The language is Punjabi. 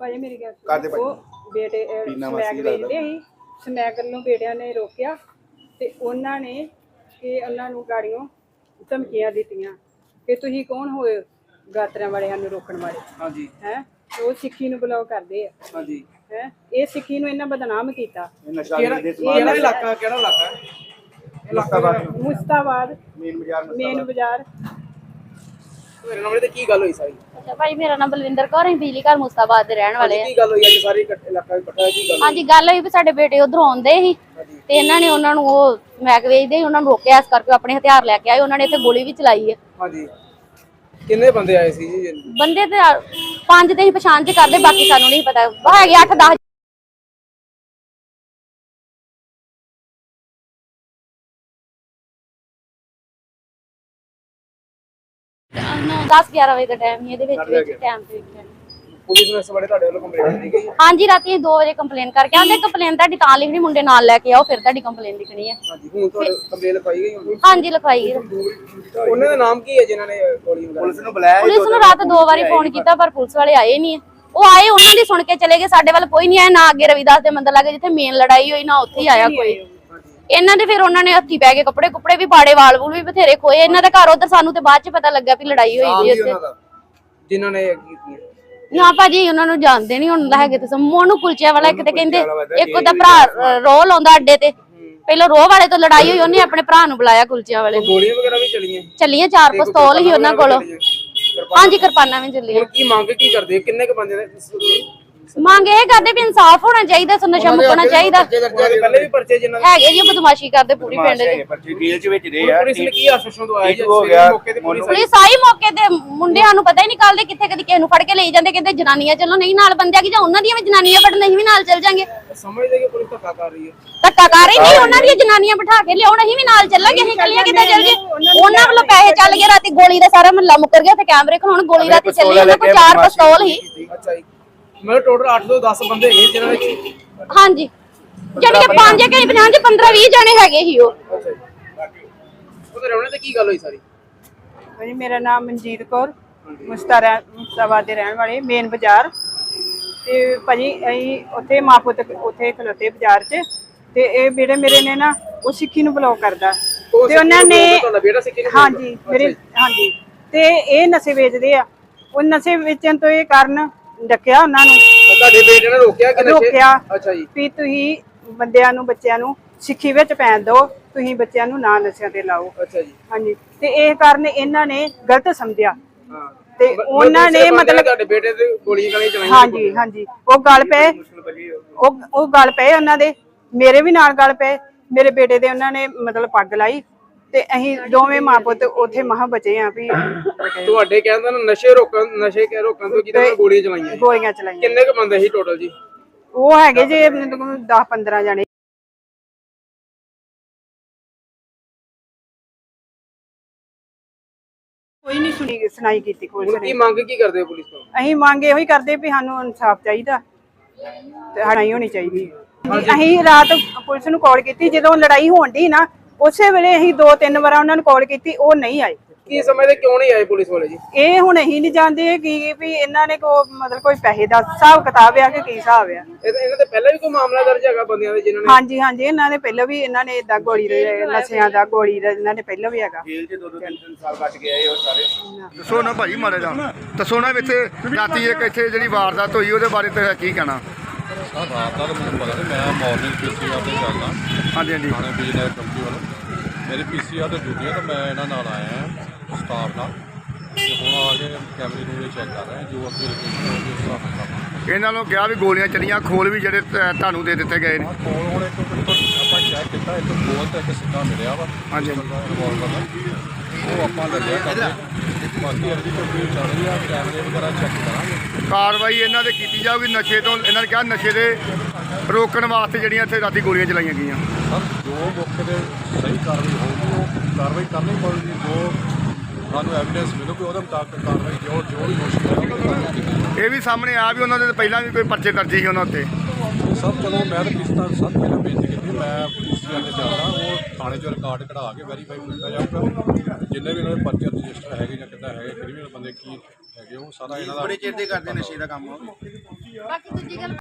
ਭਾਈ ਮੇਰੀ ਗੱਲ ਸੁਣੋ। ਕਰਦੇ। ਉਹ ਬੇਟੇ ਅਹ, ਪੀਨਾ ਸਮੈਕ ਮਾਸੀ ਲੱਗਦਾ। ਵੇਚਦੇ ਸੀ। ਸਮੈਕ ਨੂੰ ਬੇਟਿਆਂ ਨੇ ਰੋਕਿਆ ਤੇ ਉਹਨਾਂ ਨੇ ਕਿ ਉਹਨਾਂ ਨੂੰ ਗਾੜੀਆਂ ਧਮਕੀਆਂ ਦਿੱਤੀਆਂ ਕਿ ਤੁਸੀਂ ਕੌਣ ਹੋਏ ਗਾਤਰਿਆਂ ਵਾਲੇ ਸਾਨੂੰ ਰੋਕਣ ਵਾਲੇ? ਹਾਂਜੀ। ਹੈ? ਉਹ ਸਿੱਖੀ ਨੂੰ ਬਲੌਕ ਕਰਦੇ ਆ। ਹਾਂਜੀ। ਹੈ? ਇਹ ਸਿੱਖੀ ਨੂੰ ਇਹਨਾਂ ਬਦਨਾਮ ਕੀਤਾ। ਇਹ ਨਸ਼ਾ ਕਿਹੜਾ ਦੇ ਕਿਹੜਾ ਇਲਾਕਾ ਕਿਹੜਾ ਇਲਾਕਾ? ਹੈ ਮੁਸਤਾਬਾਦ। ਮੁਸਤਾਬਾਦ ਮੇਨ ਬਾਜ਼ਾਰ ਮੇਨ ਬਾਜ਼ਾਰ। ਮੇਰੇ ਨਾਲ ਤੇ ਕੀ ਗੱਲ ਹੋਈ ਸਾਰੀ? ਅੱਛਾ ਭਾਈ ਮੇਰਾ ਨਾਮ ਬਲਵਿੰਦਰ ਕੌਰ ਹੈ ਬਿਜਲੀ ਘਰ ਮੁਸਤਾਬਾਦ ਦੇ ਰਹਿਣ ਵਾਲੇ ਆ। ਕੀ ਗੱਲ ਹੋਈ? ਅੱਜ ਸਾਰੀ ਇਕੱਠ- ਇਲਾਕਾ ਇਕੱਠਾ ਹੋਇਆ, ਕੀ ਗੱਲ ਹਾਂਜੀ ਗੱਲ ਹੋਈ ਵੀ ਸਾਡੇ ਬੇਟੇ ਉਧਰੋਂ ਆਉਂਦੇ ਸੀ ਤੇ ਇਹਨਾਂ ਨੇ ਉਹਨਾਂ ਨੂੰ ਉਹ ਮੈਕ ਵੇਚਦੇ ਸੀ ਉਹਨਾਂ ਨੂੰ ਰੋਕਿਆ ਇਸ ਕਰਕੇ ਉਹ ਆਪਣੇ ਹਥਿਆਰ ਲੈ ਕੇ ਆਏ ਉਹਨਾਂ ਨੇ ਇੱਥੇ ਗੋਲੀ ਵੀ ਚਲਾਈ ਹੈ। ਹਾਂਜੀ। ਕਿੰਨੇ ਬੰਦੇ ਆਏ ਸੀ ਜੀ? ਬੰਦੇ ਤੇ ਆ- ਪੰਜ ਤੇ ਹੀ ਪਛਾਣ ਚ ਕਰਦੇ ਬਾਕੀ ਸਾਨੂੰ ਨਹੀਂ ਪਤਾ। ਹੈਗੇ 8 10 10 11 ਵਜੇ ਦਾ ਟਾਈਮ ਹੀ ਇਹਦੇ ਵਿੱਚ ਵਿੱਚ ਟਾਈਮ ਤੇ ਵਿੱਚ ਪੁਲਿਸ ਨੂੰ ਇਸ ਬਾਰੇ ਤੁਹਾਡੇ ਵੱਲੋਂ ਕੰਪਲੇਂਟ ਦਿੱਤੀ ਗਈ ਹਾਂਜੀ ਰਾਤੀ 2 ਵਜੇ ਕੰਪਲੇਨ ਕਰਕੇ ਆਂਦੇ ਕੰਪਲੇਨ ਤੁਹਾਡੀ ਤਾਂ ਲਿਖਣੀ ਮੁੰਡੇ ਨਾਲ ਲੈ ਕੇ ਆਓ ਫਿਰ ਤੁਹਾਡੀ ਕੰਪਲੇਨ ਲਿਖਣੀ ਹੈ ਹਾਂਜੀ ਹੁਣ ਤੁਹਾਡੇ ਕੰਪਲੇਂਟ ਲਿਖਾਈ ਗਈ ਹੁਣ? ਹਾਂਜੀ ਲਿਖਵਾਈ ਹੈ ਉਹਨਾਂ ਦਾ ਨਾਮ ਕੀ ਹੈ ਜਿਨ੍ਹਾਂ ਨੇ ਗੋਲੀ ਮਾਰੀ ਪੁਲਿਸ ਨੂੰ ਬੁਲਾਇਆ ਪੁਲਿਸ ਨੂੰ ਰਾਤ ਦੋ ਵਾਰੀ ਫੋਨ ਕੀਤਾ ਪਰ ਪੁਲਿਸ ਵਾਲੇ ਆਏ ਨਹੀਂ ਉਹ ਆਏ ਉਹਨਾਂ ਦੀ ਸੁਣ ਕੇ ਚਲੇ ਗਏ। ਸਾਡੇ ਵੱਲ ਕੋਈ ਨਹੀਂ ਆਇਆ ਨਾ ਅੱਗੇ ਰਵਿਦਾਸ ਦੇ ਮੰਦਰ ਲਾਗੇ ਜਿੱਥੇ ਮੇਨ ਲੜਾਈ ਹੋਈ ਨਾ ਉੱਥੇ ਹੀ ਆਇਆ ਕੋਈ। ਇਹਨਾਂ ਦੇ ਫਿਰ ਉਹਨਾਂ ਨੇ ਹੱਥੀ ਪੈ ਕੇ ਕੱਪੜੇ ਕੁੱਪੜੇ ਵੀ ਪਾੜੇ ਵਾਲ ਵੂਲ ਵੀ ਬਥੇਰੇ ਖੋਏ। ਇਹਨਾਂ ਦੇ ਘਰ ਉਧਰ ਸਾਨੂੰ ਤੇ ਬਾਅਦ ਚ ਪਤਾ ਲੱਗਾ ਵੀ ਲੜਾਈ ਹੋਈ ਸੀ ਉੱਥੇ। ਜਿਨ੍ਹਾਂ ਨੇ ਕੀਤੀ ਹੈ ਨਾ ਭਾਜੀ ਉਹਨਾਂ ਨੂੰ ਜਾਣਦੇ ਨਹੀਂ ਹੁਣ ਹੈਗੇ ਤੇ ਮੋਨੂ ਕੁਲਚੇ ਵਾਲਾ ਇੱਕ ਤੇ ਕਹਿੰਦੇ ਇੱਕ ਉਹਦਾ ਭਰਾ ਰੋਹ ਲਾਉਂਦਾ ਅੱਡੇ ਤੇ। ਪਹਿਲਾਂ ਰੋਹ ਵਾਲੇ ਤੋਂ ਲੜਾਈ ਹੋਈ ਉਹਨੇ ਆਪਣੇ ਭਰਾ ਨੂੰ ਬੁਲਾਇਆ ਕੁਲਚਿਆਂ ਵਾਲੇ ਨੂੰ। ਗੋਲੀਆਂ ਵਗੈਰਾ ਵੀ ਚਲੀਆਂ? ਚੱਲੀਆਂ ਚਾਰ ਪਿਸਤੌਲ ਹੀ ਉਹਨਾਂ ਕੋਲ। ਹਾਂਜੀ ਕਿਰਪਾਨਾਂ ਵੀ ਚੱਲੀਆਂ। ਕੀ ਮੰਗ ਕੀ ਕਰਦੇ? ਕਿੰਨੇ ਕ ਬੰਦੇ ਨੇ? ਮੰਗ ਇਹ ਕਰਦੇ ਵੀ ਇਨਸਾਫ ਹੋਣਾ ਚਾਹੀਦਾ ਸੋ ਨਸ਼ਾ ਮੁਕਣਾ ਚਾਹੀਦਾ। ਪਹਿਲੇ ਵੀ ਪਰਚੇ ਜਿਨ੍ਹਾਂ ਦੇ ਹੈਗੇ ਜੀ ਉਹ ਬਦਮਾਸ਼ੀ ਕਰਦੇ ਪੂਰੀ ਪਿੰਡ 'ਚ। ਪਰਚੀ ਜੇਲ੍ਹ ਚ ਵਿੱਚ ਰਹੇ ਆ। ਪੁਲਿਸ ਨੇ ਕੀ ਆਸ਼ਵਾਸਨ ਦਵਾਇਆ ਜੀ? ਹੋ ਗਿਆ ਮੌਕੇ ਤੇ ਪੁਲਿਸ ਪੁਲਿਸ ਆਈ ਮੌਕੇ ਤੇ ਮੁੰਡਿਆਂ ਨੂੰ ਪਤਾ ਹੀ ਨਹੀਂ ਕੱਲਦੇ ਕਿੱਥੇ ਕਦੀ ਕਿਸੇ ਨੂੰ ਫੜ ਕੇ ਲਈ ਜਾਂਦੇ ਕਹਿੰਦੇ ਜਨਾਨੀਆਂ ਚੱਲੋ ਨਹੀਂ ਨਾਲ ਬੰਦਿਆਂ ਕੀ ਜਾਂ ਉਹਨਾਂ ਦੀਆਂ ਵੀ ਜਨਾਨੀਆਂ ਫੜਨ ਅਸੀਂ ਵੀ ਨਾਲ ਚੱਲ ਜਾਾਂਗੇ। ਸਮਝਦੇ ਕਿ ਪੁਲਿਸ ਧੱਕਾ ਕਰ ਰਹੀ ਹੈ? ਧੱਕਾ ਕਰ ਹੀ ਨਹੀਂ ਉਹਨਾਂ ਦੀਆਂ ਜਨਾਨੀਆਂ ਬਿਠਾ ਕੇ ਲਿਆਉਣ ਅਸੀਂ ਵੀ ਨਾਲ ਚੱਲਾਂਗੇ ਅਸੀਂ ਕੱਲੀਆਂ ਕਿੱਥੇ ਚੱਲ ਜੇ ਉਹਨਾਂ ਵੱਲੋਂ ਪੈਸੇ ਚੱਲ ਗਏ ਰਾਤੀ ਗੋਲੀ ਦਾ ਸਾਰਾ ਮਹੱਲਾ ਮੁੱਕਰ ਗਿਆ ਤੇ ਕੈਮਰੇ ਖਲਾਉਣ ਗੋਲੀ ਰਾਤੀ ਚੱਲੀ ਉਹਨਾਂ ਕੋਲ ਚਾਰ ਪਿਸਤੌਲ ਹੀ ਅੱਛਾ ਮਤਲਬ ਟੋਟਲ 8 ਤੋਂ 10 ਬੰਦੇ ਹੈਗੇ ਜਿਨ੍ਹਾਂ ਵਿੱਚ ਹਾਂਜੀ। ਜਾਣੀ ਕਿ ਪੰਜ ਕਈ 50 ਚ 15 20 ਜਣੇ ਹੈਗੇ ਸੀ ਉਹ। ਅੱਛਾ ਜੀ। ਉਹਦੇ ਰਹਿਣੇ ਤੇ ਕੀ ਗੱਲ ਹੋਈ ਸਾਰੀ? ਭਾਜੀ ਮੇਰਾ ਨਾਮ ਮਨਜੀਤ ਕੌਰ। ਮੁਸਤਾਰਾ ਮੁਸਤਾਬਾਦ ਦੇ ਰਹਿਣ ਵਾਲੇ ਮੇਨ ਬਾਜ਼ਾਰ। ਤੇ ਭਾਜੀ ਅਸੀਂ ਉੱਥੇ ਮਾਪੁੱਤ ਉੱਥੇ ਖਲੋਤੇ ਬਾਜ਼ਾਰ 'ਚ। ਤੇ ਇਹ ਬੇੜੇ ਮੇਰੇ ਨੇ ਨਾ ਉਹ ਸਿੱਖੀ ਨੂੰ ਬਲੌਕ ਕਰਦਾ। ਤੇ ਉਹਨਾਂ ਨੂੰ ਹਾਂਜੀ ਮੇਰੇ ਹਾਂਜੀ। ਤੇ ਇਹ ਨਸ਼ੇ ਵੇਚਦੇ ਆ। ਉਹ ਨਸ਼ੇ ਵੇਚਣ ਤੋਂ ਇਹ ਕਾਰਨ ਡੱਕਿਆ ਉਹਨਾਂ ਨੂੰ। ਤੁਹਾਡੇ ਬੇਟੇ ਨੇ ਰੋਕਿਆ ਕਿ ਨਸ਼ੇ ਰੋਕਿਆ ਅੱਛਾ ਜੀ। ਵੀ ਤੁਸੀਂ ਬੰਦਿਆਂ ਨੂੰ ਬੱਚਿਆਂ ਨੂੰ ਸਿੱਖੀ ਵਿੱਚ ਪੈਣ ਦਿਓ ਤੁਸੀਂ ਬੱਚਿਆਂ ਨੂੰ ਨਾ ਨਸ਼ਿਆਂ ਤੇ ਲਾਓ। ਅੱਛਾ ਜੀ। ਹਾਂਜੀ। ਤੇ ਇਹ ਕਾਰਨ ਇਹਨਾਂ ਨੇ ਗਲਤ ਸਮਝਿਆ। ਹਾਂ। ਤੇ ਉਹਨਾਂ ਨੇ ਮਤਲਬ ਤੁਹਾਡੇ ਬੇਟੇ ਤੇ ਗੋਲੀਆਂ ਗਾਲੀਆਂ ਚਲਾਈਆਂ ਹਾਂਜੀ ਹਾਂਜੀ। ਉਹ ਗੱਲ ਪਏ। ਉਹ ਉਹ ਗੱਲ ਪਏ ਉਹਨਾਂ ਦੇ। ਮੇਰੇ ਵੀ ਨਾਲ ਗੱਲ ਪਏ। ਮੇਰੇ ਬੇਟੇ ਦੇ ਉਹਨਾਂ ਨੇ ਮਤਲਬ ਪੱਗ ਲਾਈ। ਤੇ ਅਸੀਂ ਦੋਵੇਂ ਮਾਂ ਪੁੱਤ ਉੱਥੇ ਮਹਾ ਬਚੇ ਆ ਵੀ ਤੁਹਾਡੇ ਕਹਿੰਦਾ ਨਾ ਨਸ਼ੇ ਰੋਕਣ ਨਸ਼ੇ ਕੇ ਰੋਕਣ ਤੋਂ ਜਿਹਦੇ ਨਾਲ ਗੋਲੀਆਂ ਚਲਾਈਆਂ ਜੀ। ਗੋਲੀਆਂ ਚਲਾਈਆਂ। ਕਿੰਨੇ ਕ ਬੰਦੇ ਸੀ ਟੋਟਲ ਜੀ? ਉਹ ਹੈਗੇ ਜੇ 10 15 ਜਣੇ। ਕੋਈ ਨਹੀਂ ਸੁਣੀ ਸੁਣਾਈ ਕੀਤੀ ਪੁਲਿਸ ਹੁਣ ਕੀ ਮੰਗ ਕੀ ਕਰਦੇ ਹੋ ਪੁਲਿਸ ਤੋਂ? ਅਸੀਂ ਮੰਗ ਇਹੋ ਹੀ ਕਰਦੇ ਵੀ ਸਾਨੂੰ ਇਨਸਾਫ ਚਾਹੀਦਾ ਤੇ ਲੜਾਈ ਹੋਣੀ ਚਾਹੀਦੀ। ਅਸੀਂ ਰਾਤ ਪੁਲਿਸ ਨੂੰ ਕਾਲ ਕੀਤੀ ਜਦੋਂ ਲੜਾਈ ਹੋਣ ਦੀ ਨਾ ਉਸੇ ਵੇਲੇ ਅਸੀਂ ਦੋ ਤਿੰਨ ਵਾਰ ਉਹਨਾਂ ਨੂੰ ਕਾਲ ਕੀਤੀ ਉਹ ਨਹੀਂ ਆਏ। ਕੀ ਸਮਝਦੇ ਕਿਉਂ ਨਹੀਂ ਆਏ ਪੁਲਿਸ ਵਾਲੇ ਜੀ? ਇਹ ਹੁਣ ਅਸੀਂ ਨਹੀਂ ਜਾਣਦੇ ਕਿ ਵੀ ਇਹਨਾਂ ਨੇ ਕੋ ਮਤਲਬ ਕੋਈ ਪੈਸੇ ਦਾ ਹਿਸਾਬ ਕਿਤਾਬ ਆ ਕਿ ਕੀ ਹਿਸਾਬ ਆ। ਇਹ ਤਾਂ- ਇਹਨਾਂ ਤੇ ਪਹਿਲਾਂ ਵੀ ਕੋਈ ਮਾਮਲਾ ਦਰਜ ਹੈਗਾ ਬੰਦਿਆਂ ਦੇ ਜਿਨ੍ਹਾਂ ਨੇ? ਹਾਂਜੀ ਹਾਂਜੀ ਇਹਨਾਂ ਨੇ ਪਹਿਲਾਂ ਵੀ ਇਹਨਾਂ ਨੇ ਇਦਾਂ ਗੋਲੀ ਦੇ ਨਸ਼ਿਆਂ ਦਾ ਗੋਲੀ ਦਾ ਇਹਨਾਂ ਨੇ ਪਹਿਲਾਂ ਵੀ ਹੈਗਾ। ਜੇਲ੍ਹ ਚ ਦੋ ਦੋ ਤਿੰਨ ਤਿੰਨ ਸਾਲ ਕੱਟ ਕੇ ਆਏ ਉਹ ਸਾਰੇ। ਦੱਸੋ ਨਾ ਭਾਈ ਮਾਰੇ ਜਾਣ ਦੱਸੋ ਨਾ ਵੀ ਇੱਥੇ ਰਾਤੀ ਇੱਕ ਇੱਥੇ ਜਿਹੜੀ ਵਾਰਦਾਤ ਹੋਈ ਉਹਦੇ ਬਾਰੇ ਤੇ ਕੀ ਕਹਿਣਾ? ਸਰ ਰਾਤ ਦਾ ਤਾਂ ਮੈਨੂੰ ਪਤਾ ਨਹੀਂ ਮੈਂ ਮਾਰਨਿੰਗ ਪੀਸੀਆਰ ਤੇ ਚੱਲਦਾ ਹਾਂਜੀ ਹਾਂਜੀ। ਥਾਣੇ ਬਿਜਨਸ ਕੰਪਨੀ ਵੱਲੋਂ। ਮੇਰੀ ਪੀਸੀਆਰ ਤੇ ਡਿਊਟੀ ਹੈ ਤਾਂ ਮੈਂ ਇਹਨਾਂ ਨਾਲ ਆਇਆ ਹਾਂ ਸਟਾਫ ਨਾਲ। ਤੇ ਹੁਣ ਆ ਕੇ ਕੈਮਰੇ ਨੂੰ ਚੈੱਕ ਕਰ ਰਹੇ ਹਾਂ ਜੋ ਅੱਗੇ ਲੋਕੇਸ਼ਨ ਹੋਊਗੀ ਉਸ ਹਿਸਾਬ ਨਾਲ ਕਰਾਂਗੇ। ਇਹਨਾਂ ਨੂੰ ਕਿਹਾ ਵੀ ਗੋਲੀਆਂ ਚੱਲੀਆਂ ਖੋਲ ਵੀ ਜਿਹੜੇ ਤ- ਤੁਹਾਨੂੰ ਦੇ ਦਿੱਤੇ ਗਏ ਨੇ। ਹਾਂ ਕੋਲ ਹੁਣ ਇੱਕ ਬਿਲਕੁਲ ਆਪਾਂ ਚੈੱਕ ਕੀਤਾ ਇੱਕ ਗੋਲ ਤੇ ਇੱਕ ਸਿੱਧਾ ਮਿਲਿਆ ਵਾ। ਹਾਂਜੀ। ਰਿਵਾਲਵਰ ਦਾ ਉਹ ਆਪਾਂ ਲੱਗਿਆ ਕਰਦੇ ਬਾਕੀ ਅਰਜੀ ਕੋਈ ਚੱਲ ਰਹੀ ਆ ਕੈਮਰੇ ਵਗੈਰਾ ਚੈੱਕ ਕਰਾਂਗੇ। ਕਾਰਵਾਈ ਇਹਨਾਂ ਦੇ ਕੀਤੀ ਜਾਊਗੀ ਨਸ਼ੇ ਤੋਂ ਇਹਨਾਂ ਨੇ ਕਿਹਾ ਨਸ਼ੇ ਦੇ ਰੋਕਣ ਵਾਸਤੇ ਜਿਹੜੀਆਂ ਇੱਥੇ ਰਾਤੀ ਗੋਲੀਆਂ ਚਲਾਈਆਂ ਗਈਆਂ। ਸਰ ਜੋ ਮੌਕੇ ਤੇ ਸਹੀ ਕਾਰਵਾਈ ਹੋਊਗੀ ਉਹ ਕਾਰਵਾਈ ਕਰਨੀ ਪਊਗੀ ਜੋ ਸਾਨੂੰ ਐਵੀਡੈਂਸ ਮਿਲੂਗੀ ਉਹਦੇ ਮੁਤਾਬਕ ਕਾਰਵਾਈ ਜੋ ਜੋ ਵੀ ਦੋਸ਼ੀ ਹੈ। ਇਹ ਵੀ ਸਾਹਮਣੇ ਆ ਵੀ ਉਹਨਾਂ ਦੇ ਪਹਿਲਾਂ ਵੀ ਕੋਈ ਪਰਚੇ ਦਰਜ ਸੀ ਉਹਨਾਂ ਉੱਤੇ। ਸਭ ਚਲੋ ਮੈਂ ਤਾਂ ਕਿਸ ਤਰ੍ਹਾਂ ਸਭ ਪਹਿਲਾਂ ਬੇਨਤੀ ਕੀਤੀ ਜੀ ਮੈਂ ਪੀਸੀਆਰ ਤੇ ਚੱਲਦਾ ਉਹ ਥਾਣੇ 'ਚ ਰਿਕਾਰਡ ਕਢਾ ਕੇ ਵੈਰੀਫਾਈ ਕੀਤਾ ਜਾਊਗਾ। ਜਿੰਨੇ ਵੀ ਇਹਨਾਂ ਦੇ ਪਰਚੇ ਰਜਿਸਟਰ ਹੈਗੇ ਜਾਂ ਕਿੱਦਾਂ ਹੈਗੇ ਕ੍ਰਿਮੀਨਲ ਬੰਦੇ ਕੀ ਹੈਗੇ ਉਹ ਸਾਰਾ ਇਹਨਾਂ ਦਾ ਬੜੇ ਚਿਰ ਦੇ ਕਰਦੇ ਨਸ਼ੇ ਦਾ ਕੰਮ ਬਾਕੀ ਦੂਜੀ ਗੱਲ